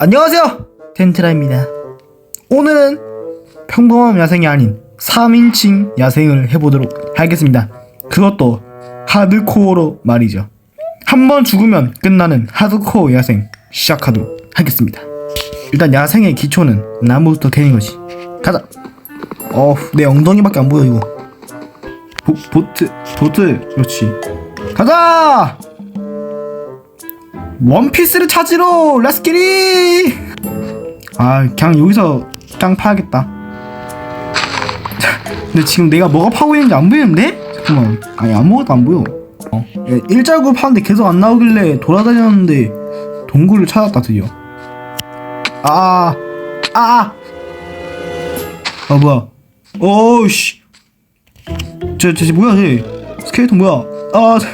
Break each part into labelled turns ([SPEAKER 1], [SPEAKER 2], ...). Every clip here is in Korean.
[SPEAKER 1] 안녕하세요. 텐트라입니다. 오늘은 평범한 야생이 아닌 3인칭 야생을 해보도록 하겠습니다. 그것도 하드코어로 말이죠. 한번 죽으면 끝나는 하드코어 야생 시작하도록 하겠습니다. 일단 야생의 기초는 나무부터 캐는 거지. 가자. 어내 엉덩이밖에 안 보여 이거. 보, 보트 보트 그렇지. 가자 원피스를 찾으러 렛츠 기릿 아 그냥 여기서 짱 파야겠다. 근데 지금 내가 뭐가 파고 있는지 안 보이는데? 잠깐만. 아니 아무것도 안 보여. 어. 예, 일자구 파는데 계속 안 나오길래 돌아다녔는데 동굴을 찾았다 드디어. 아아 아. 아 뭐야? 오우씨 저, 저, 저 뭐야 쟤? 스케이터 뭐야? 아 저-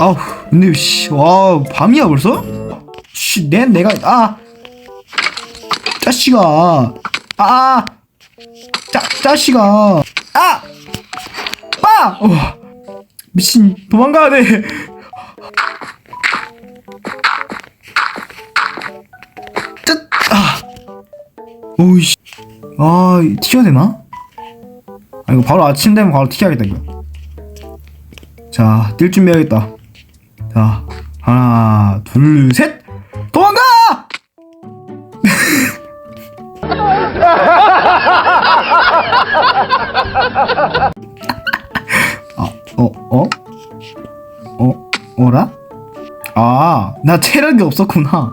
[SPEAKER 1] 아우 근데 씨와 밤이야 벌써? 씨내 내가 아. 짜씨가 아 짜, 짜씨가 아! 빠! 어, 미친 도망가야 돼. 짜, 아. 오이씨. 아 튀어야 되나? 아 이거 바로 아침 되면 바로 튀어야겠다 이거. 자 뛸 준비해야겠다 자 하나 둘 셋 도망가! 아, 어, 어? 어, 어라? 아, 나 체력이 없었구나.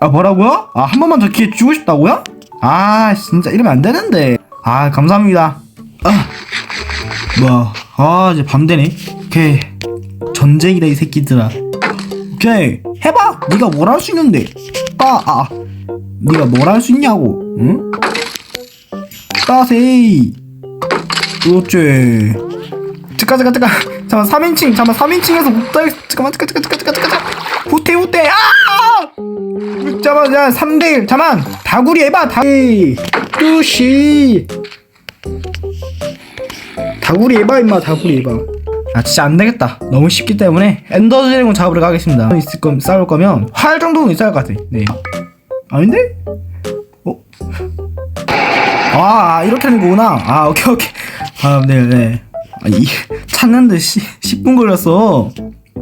[SPEAKER 1] 아, 뭐라고요? 아, 한 번만 더 기회 주고 싶다고요? 아, 진짜 이러면 안 되는데. 아, 감사합니다. 아, 뭐야. 아, 이제 밤 되네. 오케이. 전쟁이다, 이 새끼들아. 오케이. 해봐! 네가 뭘 할 수 있는데. 아, 아. 네가 뭘 할 수 있냐고. 응? 따세이. 그렇지. 잠깐 잠깐 잠깐 잠깐 3인칭 잠깐 3인칭에서 못다 잠깐만 잠깐 잠깐 잠깐 잠깐 잠깐 후퇴 후퇴 아 잠깐만 야 3대1 잠깐 다구리 해봐 다구리 뚜시 다구리 해봐 임마 다구리 해봐 아 진짜 안 되겠다. 너무 쉽기 때문에 엔더 드래곤 잡으러 가겠습니다. 있을 거 싸울 거면 활 정도는 있어야 할 것 같아 네. 아닌데? 어? 아 이렇게 하는 거구나. 아 오케이 오케이. 아 네네. 아, 이 찾는데 시, 10분 걸렸어.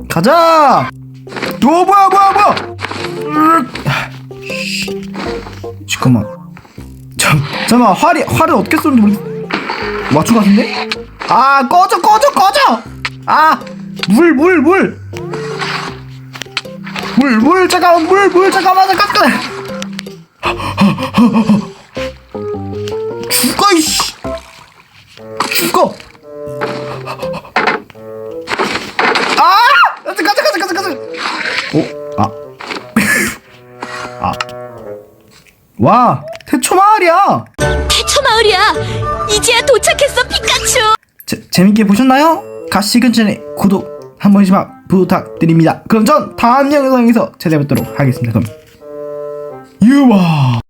[SPEAKER 1] 가자! 어 뭐야 뭐야 뭐야. 씨. 잠깐만. 잠 잠깐만. 활이 활을 어떻게 쏘는지 모르 맞춘 것 같은데? 아 꺼져 꺼져 꺼져 아 물 물 물. 물 물 잠깐만 물 물 잠깐만 잠깐만. 죽어 이씨. 죽어. 아! 가자 가자 가자 가자 어? 오아아 와 태초 마을이야.
[SPEAKER 2] 태초 마을이야. 이제야 도착했어, 피카츄.
[SPEAKER 1] 재, 재밌게 보셨나요? 가시 근처에 구독 한 번씩만 부탁드립니다. 그럼 전 다음 영상에서 찾아뵙도록 하겠습니다. 그럼 유와